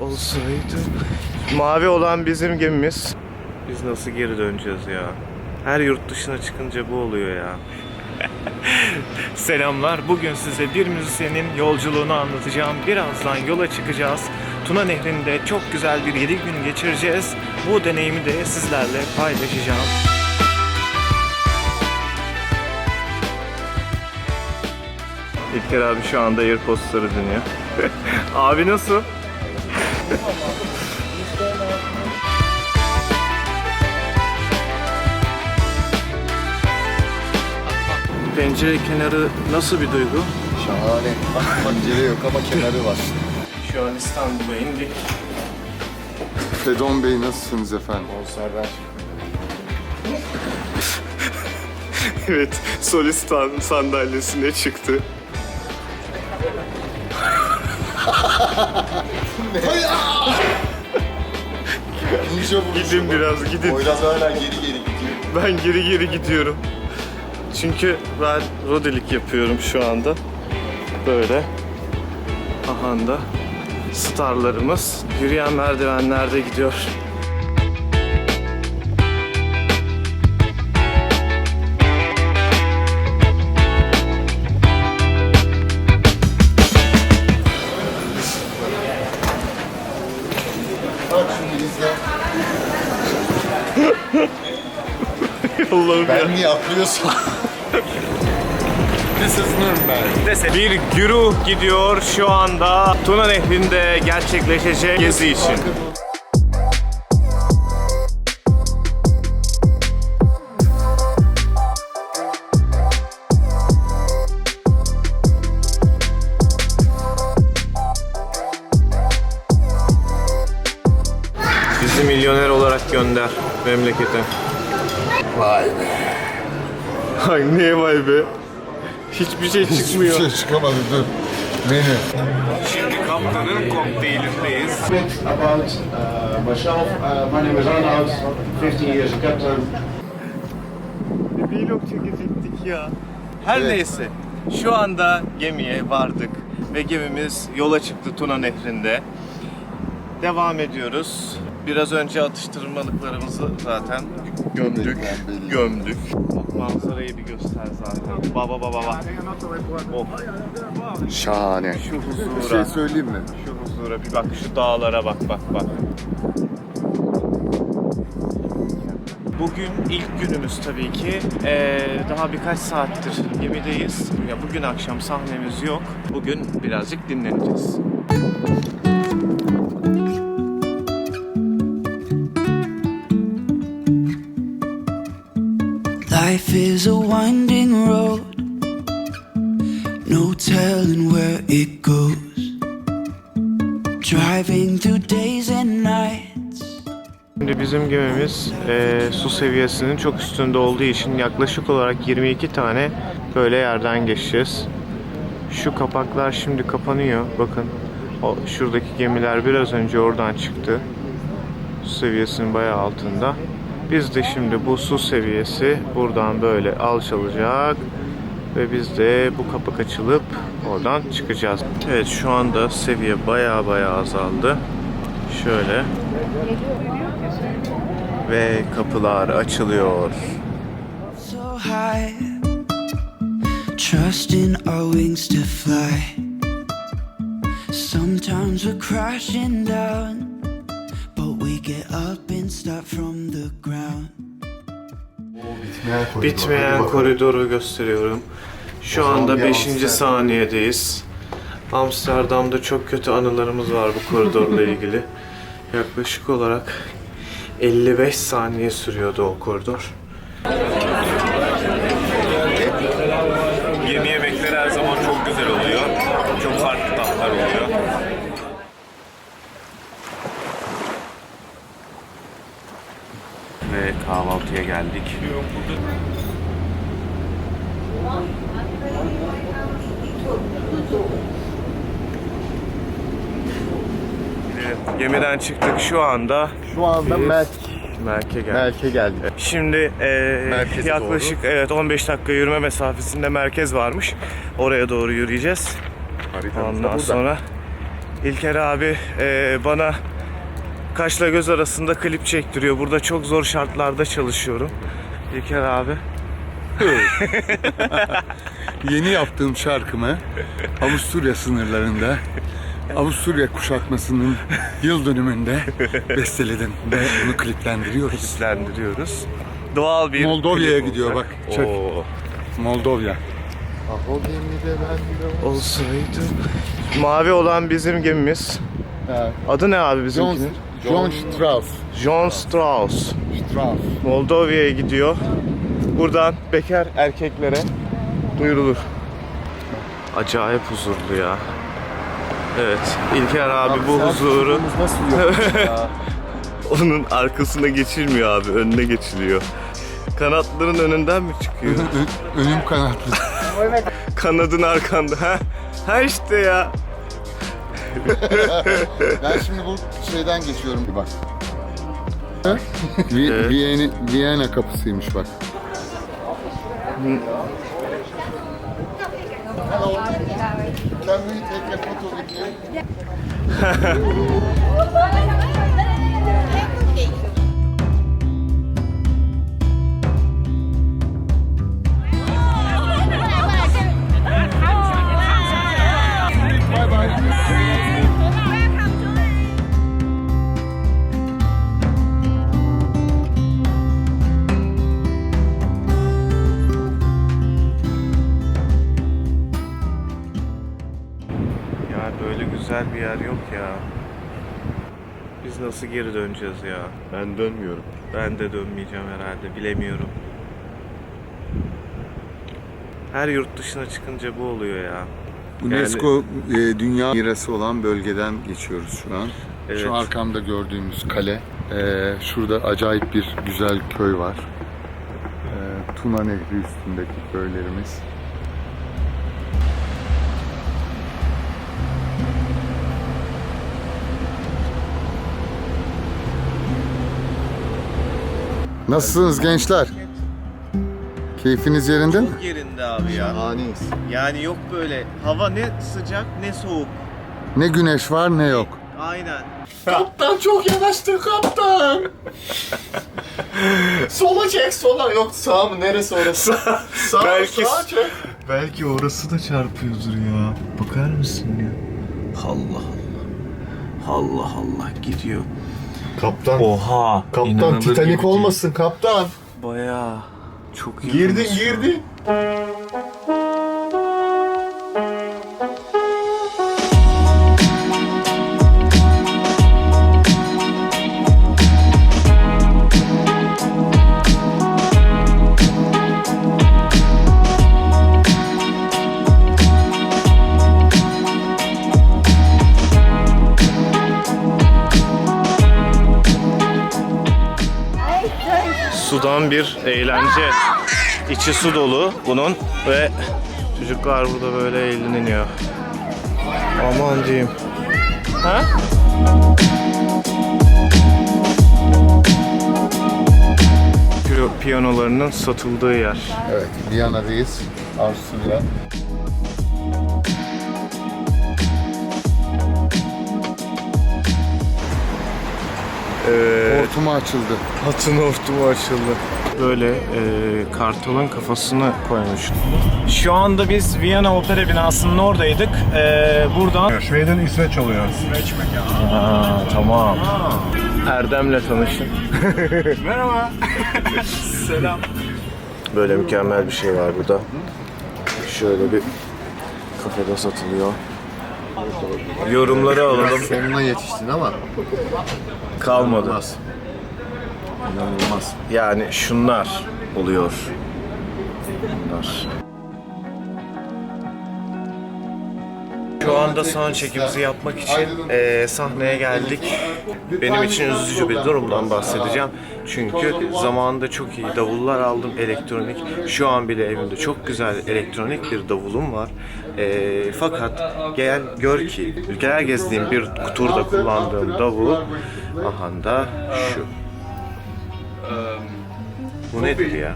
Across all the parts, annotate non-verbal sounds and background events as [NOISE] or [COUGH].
olsaydı. Mavi olan bizim gemimiz. Biz nasıl geri döneceğiz ya? Her yurt dışına çıkınca bu oluyor ya. [LAUGHS] Selamlar. Bugün size bir müzisyenin yolculuğunu anlatacağım. Birazdan yola çıkacağız. Tuna Nehri'nde çok güzel bir 7 gün geçireceğiz. Bu deneyimi de sizlerle paylaşacağım. İlker abi şu anda AirPods'ları dinliyor. [LAUGHS] abi nasıl? Pencere kenarı nasıl bir duygu? Şahane. Pencere yok ama kenarı var. Şu an İstanbul'a indik. Fedon Bey nasılsınız efendim? [LAUGHS] evet, solistan sandalyesine çıktı. [LAUGHS] Gidin biraz, gidin. Poyraz hala geri geri gidiyor. Ben geri geri gidiyorum. Çünkü ben rodelik yapıyorum şu anda. Böyle. Aha da starlarımız yürüyen merdivenlerde gidiyor. Allah'ım ya. Ben mi yapıyorsam? This is Nürnberg. Bir güruh gidiyor şu anda Tuna Nehri'nde gerçekleşecek gezi için. Bizi milyoner olarak gönder memlekete. Vay be. Ay niye vay be? Hiçbir şey çıkmıyor. Hiçbir şey çıkamadı dur. Menü. Şimdi kaptanın kokteylindeyiz. about uh, myself. Uh, my name is Arnoud, 15 years a captain. Bir vlog çekecektik ya. Her Evet. neyse. Şu anda gemiye vardık ve gemimiz yola çıktı Tuna Nehri'nde. Devam ediyoruz. Biraz önce atıştırmalıklarımızı zaten gömdük, gömdük. Bak manzarayı bir göster zaten. Baba baba baba. Oh, Şahane. şu Bir huzura, şey söyleyeyim mi? şu huzura bir bak, şu dağlara bak bak bak. Bugün ilk günümüz tabii ki. Ee, daha birkaç saattir gemideyiz. Ya bugün akşam sahnemiz yok. Bugün birazcık dinleneceğiz. Life is a winding road, no telling where it goes. Driving through days and nights. Şimdi bizim gemimiz e, su seviyesinin çok üstünde olduğu için yaklaşık olarak 22 tane böyle yerden geçeceğiz. Şu kapaklar şimdi kapanıyor. Bakın o şuradaki gemiler biraz önce oradan çıktı. Su seviyesinin bayağı altında. Biz de şimdi bu su seviyesi buradan böyle alçalacak ve biz de bu kapak açılıp oradan çıkacağız. Evet şu anda seviye bayağı bayağı azaldı. Şöyle ve kapılar açılıyor. So high, trusting our wings to fly. Sometimes we're crashing down, get up and start from the ground. Bitmeyen koridoru gösteriyorum. Şu anda bir 5. Amsterdam. saniyedeyiz. Amsterdam'da çok kötü anılarımız var bu koridorla ilgili. Yaklaşık olarak 55 saniye sürüyordu o koridor. Yeni yemekler her zaman çok güzel oluyor. Çok farklı tatlar oluyor. Ve kahvaltıya geldik. Evet, Gemiden çıktık şu anda. Şu anda Melk, Merke geldik. Melk'e geldik. Şimdi e, Merkeze yaklaşık evet 15 dakika yürüme mesafesinde merkez varmış. Oraya doğru yürüyeceğiz. Haritamız da Ondan burada. sonra İlker abi e, bana kaşla göz arasında klip çektiriyor. Burada çok zor şartlarda çalışıyorum. İlker abi. [LAUGHS] Yeni yaptığım şarkımı Avusturya sınırlarında Avusturya kuşatmasının yıl dönümünde besteledim ve bunu kliplendiriyoruz. Kliplendiriyoruz. Doğal bir Moldova'ya gidiyor bak, çek. Moldova. Olsaydı. Mavi olan bizim gemimiz. Adı ne abi John, bizimkinin? John Strauss. John Strauss. Strauss. Moldova'ya gidiyor. Buradan bekar erkeklere duyurulur. Acayip huzurlu ya. Evet, İlker abi bu huzuru nasıl yok ya? [LAUGHS] onun arkasına geçilmiyor abi, önüne geçiliyor. Kanatların önünden mi çıkıyor? Önüm kanatlı. [LAUGHS] Kanadın arkanda. Ha? Ha işte ya. [LAUGHS] Ben şimdi bu şeyden geçiyorum bir bak. Vi- Evet. Viyana, Viyana kapısıymış bak. Can we take a เนี่ย güzel bir yer yok ya. Biz nasıl geri döneceğiz ya? Ben dönmüyorum. Ben de dönmeyeceğim herhalde, bilemiyorum. Her yurt dışına çıkınca bu oluyor ya. UNESCO e, Dünya Mirası olan bölgeden geçiyoruz şu an. Evet. Şu arkamda gördüğümüz kale. E, şurada acayip bir güzel köy var. E, Tuna Nehri üstündeki köylerimiz. Nasılsınız gençler? Keyfiniz yerinde mi? Yerinde abi ya. Şahaneyiz. Yani yok böyle hava ne sıcak ne soğuk. Ne güneş var ne yok. Aynen. Kaptan çok yanaştı kaptan. sola çek sola yok sağ mı neresi orası? sağ Belki- sağa çek. Belki orası da çarpıyordur ya. Bakar mısın ya? Allah Allah. Allah Allah gidiyor. Kaptan. Oha. Kaptan inanılır gibi Titanic değil. olmasın kaptan. Bayağı. Çok iyi. Girdin girdin. Bir eğlence. İçi su dolu bunun ve çocuklar burada böyle eğleniyor. Aman diyeyim. Ha? Piyano- Piyanolarının satıldığı yer. Evet Viyana'dayız. Avusturya. Ee, Hortumu açıldı. Atın hortumu açıldı. Böyle e, kartalın kafasını koymuşlar. Şu anda biz Viyana Opera binasının oradaydık. Ee, buradan Schweden İsveç oluyor. Aa, tamam. Erdem'le tanışın. [LAUGHS] Merhaba. [LAUGHS] Selam. Böyle mükemmel bir şey var burada. Şöyle bir kafede satılıyor. Yorumları alalım. Sonuna yetiştin ama Kalmadı. inanılmaz. Yani şunlar oluyor. Bunlar. Şu anda son çekimizi yapmak için eee, sahneye geldik. Benim için üzücü bir durumdan bahsedeceğim. Çünkü zamanında çok iyi davullar aldım elektronik. Şu an bile evimde çok güzel elektronik bir davulum var. Eee, fakat gel gör ki ülkeler gezdiğim bir turda kullandığım davul aha da şu. Bu nedir ya?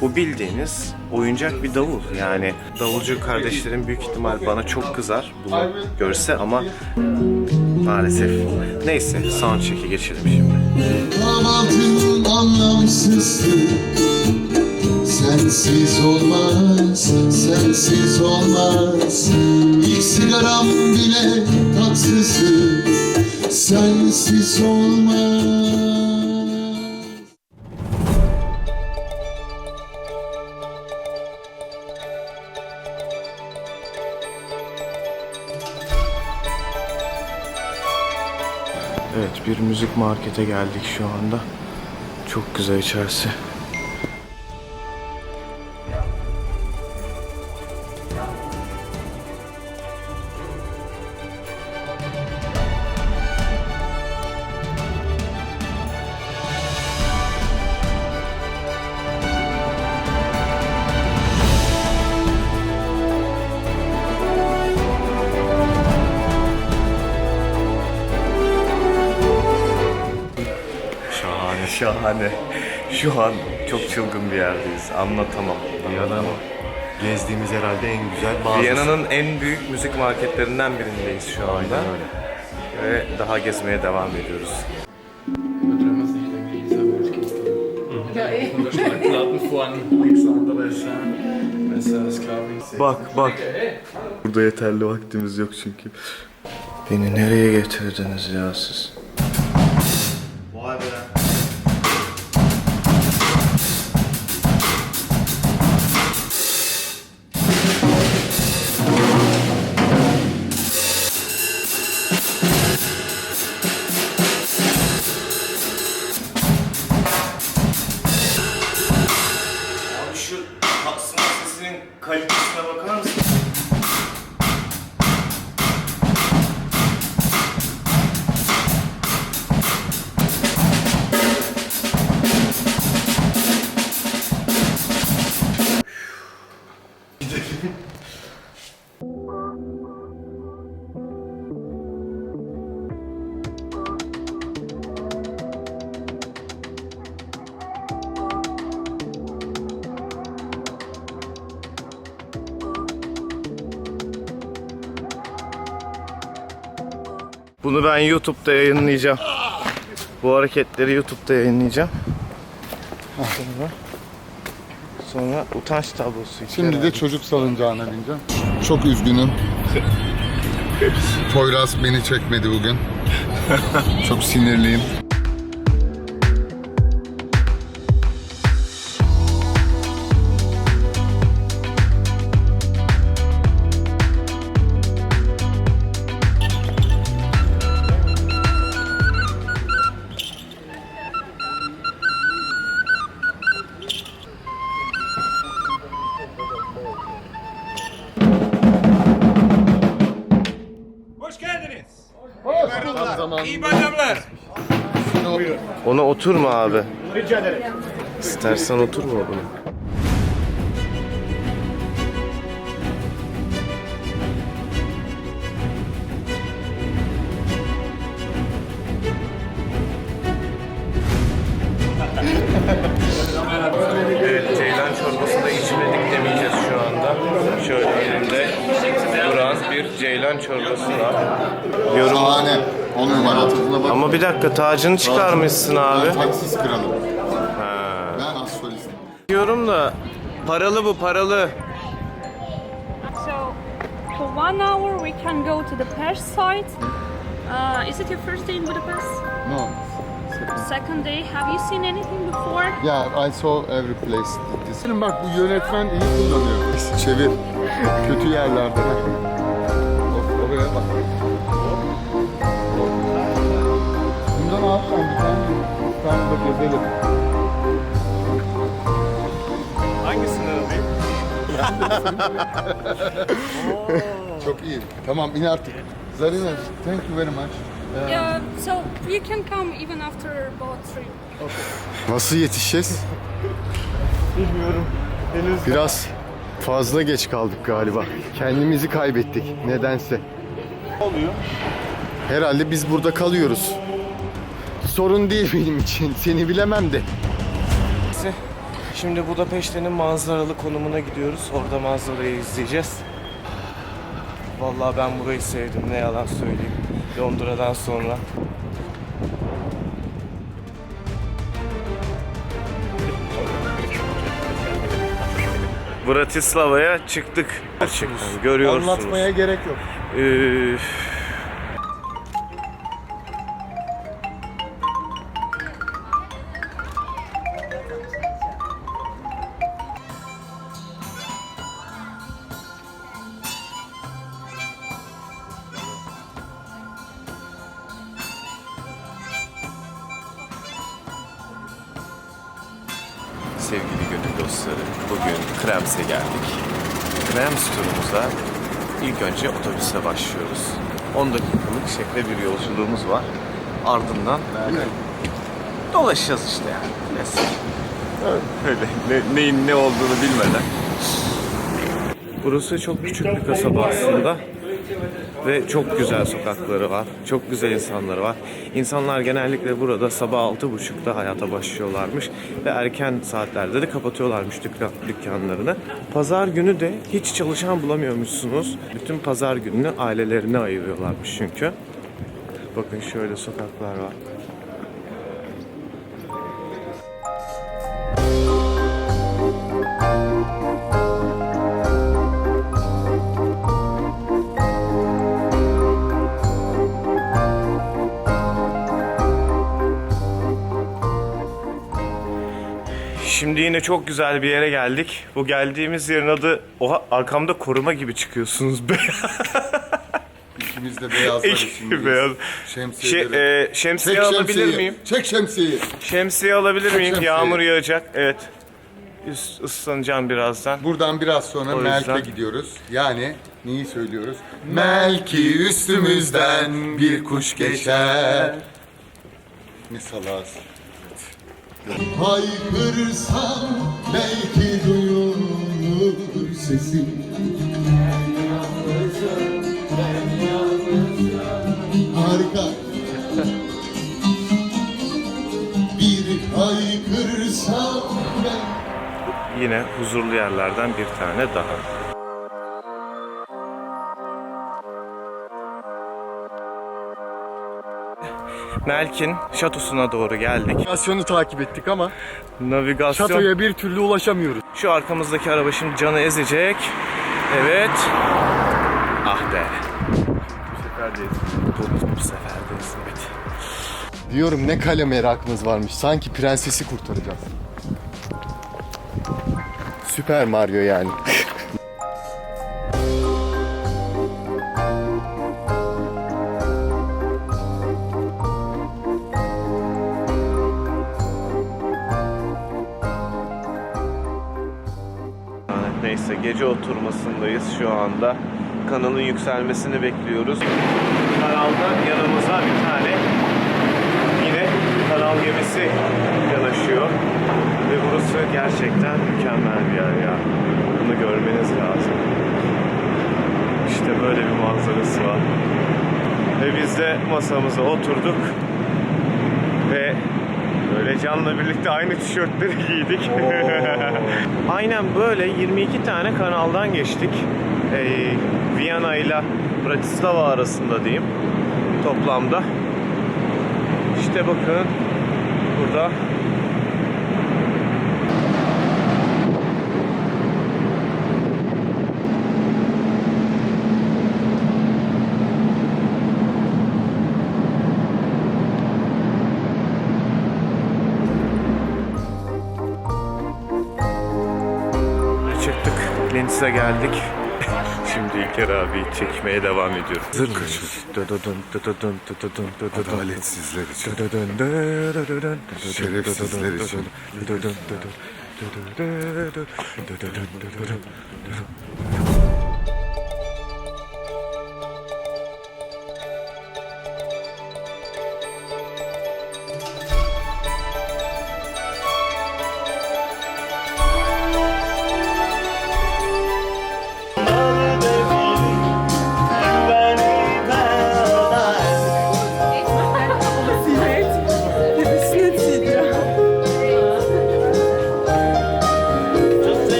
Bu bildiğiniz oyuncak bir davul. Yani davulcu kardeşlerim büyük ihtimal bana çok kızar bunu görse ama maalesef. Neyse soundcheck'e geçelim şimdi. Kahvaltının anlamsızlığı Sensiz olmaz, sensiz olmaz İlk sigaram bile tatsızdı Sensiz olmaz Evet bir müzik markete geldik şu anda. Çok güzel içerisi. Şahane. Şu an çok çılgın bir yerdeyiz. Anlatamam. Viyana gezdiğimiz herhalde en güzel mağazası. Viyana'nın en büyük müzik marketlerinden birindeyiz şu anda. Aynen öyle. Ve daha gezmeye devam ediyoruz. Bak bak. Burada yeterli vaktimiz yok çünkü. Beni nereye getirdiniz ya siz? Bunu ben YouTube'da yayınlayacağım. Bu hareketleri YouTube'da yayınlayacağım. Sonra, sonra utanç tablosu. için Şimdi de çocuk salıncağına bineceğim. Çok üzgünüm. [LAUGHS] Poyraz beni çekmedi bugün. Çok sinirliyim. Hoş geldiniz. Tam zamanında. İyi bayramlar. Ona oturma abi. Rica ederim. İstersen oturma buna. Dakika tacını çıkarmışsın abi. Ben kralım. Ha. Ben az solistim. Diyorum da paralı bu paralı. So, for one hour we can go to the Pest site. Uh, is it your first day in Budapest? No. Second day. Have you seen anything before? Yeah, I saw every place. Senin bak bu yönetmen iyi kullanıyor. Çevir. Kötü yerlerde. Of, Oraya bak. Al sen bir tane. Bir tane de gezelim. Hangisini alayım? Çok iyi. Tamam in artık. Zarina, thank you very much. Yeah. So you can come even after about three. Nasıl yetişeceğiz? Bilmiyorum. Henüz Biraz fazla geç kaldık galiba. Kendimizi kaybettik nedense. oluyor. Herhalde biz burada kalıyoruz. Sorun değil benim için. Seni bilemem de. Şimdi Budapeşte'nin manzaralı konumuna gidiyoruz. Orada manzarayı izleyeceğiz. Vallahi ben burayı sevdim. Ne yalan söyleyeyim. Londra'dan sonra. Bratislava'ya çıktık. Görüyorsunuz. Anlatmaya gerek yok. Üf. Sevgili gönül dostları, bugün Krems'e geldik. Krems turumuza ilk önce otobüse başlıyoruz. 10 dakikalık şekle bir yolculuğumuz var. Ardından dolaşacağız işte yani. Klasik. Öyle ne, neyin ne olduğunu bilmeden. Burası çok küçük bir kasaba aslında. Ve çok güzel sokakları var. Çok güzel insanları var. İnsanlar genellikle burada sabah altı buçukta hayata başlıyorlarmış. Ve erken saatlerde de kapatıyorlarmış dükkan, dükkanlarını. Pazar günü de hiç çalışan bulamıyormuşsunuz. Bütün pazar gününü ailelerine ayırıyorlarmış çünkü. Bakın şöyle sokaklar var. Şimdi yine çok güzel bir yere geldik. Bu geldiğimiz yerin adı... Oha arkamda koruma gibi çıkıyorsunuz be. [LAUGHS] İkimiz de beyazlar içindeyiz. beyaz. Şemsiyeleri. Şey, e, şemsiye Çek alabilir şemsiyeyi. miyim? Çek şemsiyeyi. Şemsiye alabilir miyim? şemsiyeyi. Yağmur yağacak. Evet. Üst, ıslanacağım birazdan. Buradan biraz sonra O Melk'e yüzden- gidiyoruz. Yani neyi söylüyoruz? Melki üstümüzden bir kuş geçer. Ne salaz. Haykırsam belki duyulur sesim Harika Bir haykırsam ben Yine huzurlu yerlerden bir tane daha. Melkin şatosuna doğru geldik. Navigasyonu takip ettik ama Navigasyon. şatoya bir türlü ulaşamıyoruz. Şu arkamızdaki araba şimdi canı ezecek. Evet. Ah be. Bu seferdeyiz. Bu, bu seferdeyiz evet. Diyorum ne kale merakımız varmış. Sanki prensesi kurtaracağız. Süper Mario yani. Oturmasındayız şu anda. Kanalın yükselmesini bekliyoruz. Kanalda yanımıza bir tane yine kanal gemisi yanaşıyor. Ve burası gerçekten mükemmel bir yer ya. Bunu görmeniz lazım. İşte böyle bir manzarası var. Ve biz de masamıza oturduk. Ve Can'la birlikte aynı tişörtleri [LAUGHS] giydik. Aynen böyle 22 tane kanaldan geçtik. Ee, Viyana ile Bratislava arasında diyeyim toplamda. İşte bakın burada çıktık. Linz'e geldik. [LAUGHS] Şimdi İlker abi çekmeye devam ediyoruz. Hazır mıyız? Adaletsizler için. Şerefsizler için.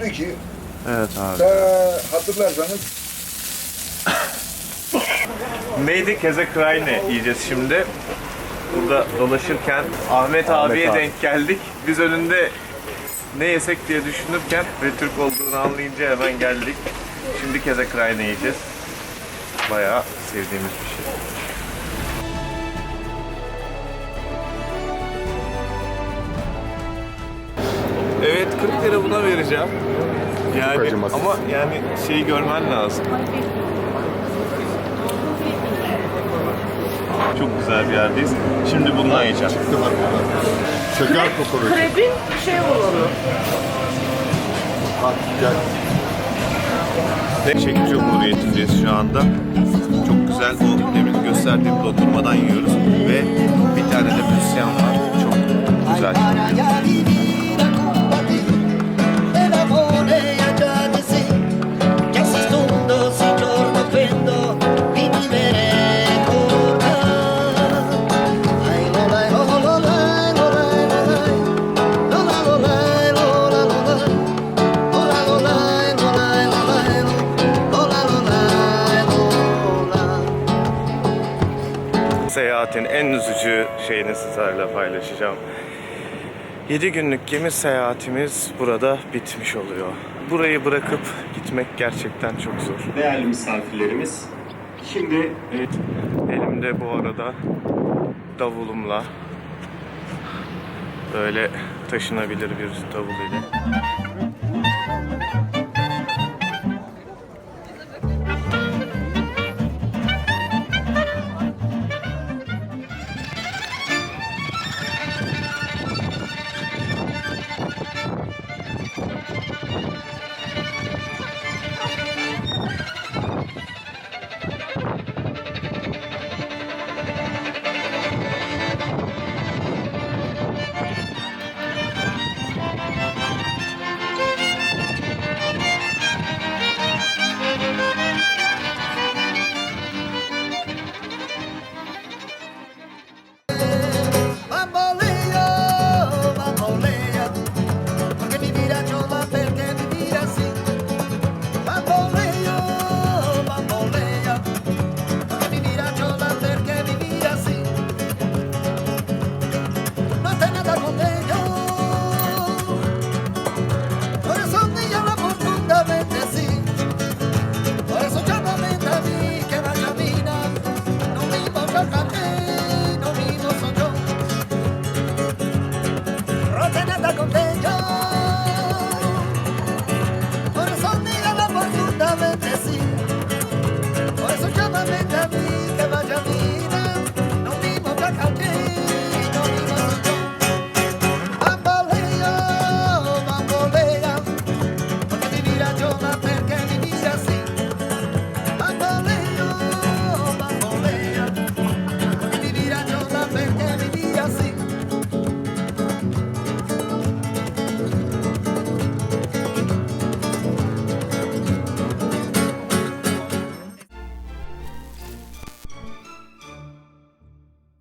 Diyor ki Evet abi. eee hatırlarsanız [COUGHS] Neydi? Kezekraine yiyeceğiz şimdi. Burada dolaşırken Ahmet, abiye abi. denk geldik. Biz önünde ne yesek diye düşünürken ve Türk olduğunu anlayınca hemen geldik. Şimdi Kezekraine yiyeceğiz. Bayağı sevdiğimiz bir şey. Evet 40 lira buna vereceğim. Yani acımasız. ama yani şeyi görmen lazım. Çok güzel bir yerdeyiz. Şimdi bundan yiyeceğim. Çıktı bak burada. Şeker kokoreç. Krebin şey olanı. Bak gel. Çek Cumhuriyeti'ndeyiz şu anda. Çok güzel o demin gösterdiğim dondurmadan yiyoruz ve bir tane de müzisyen var. Çok güzel. Seyahatin en üzücü şeyini sizlerle paylaşacağım. 7 günlük gemi seyahatimiz burada bitmiş oluyor. Burayı bırakıp gitmek gerçekten çok zor. Değerli misafirlerimiz, şimdi Evet, elimde bu arada davulumla böyle taşınabilir bir davul ile.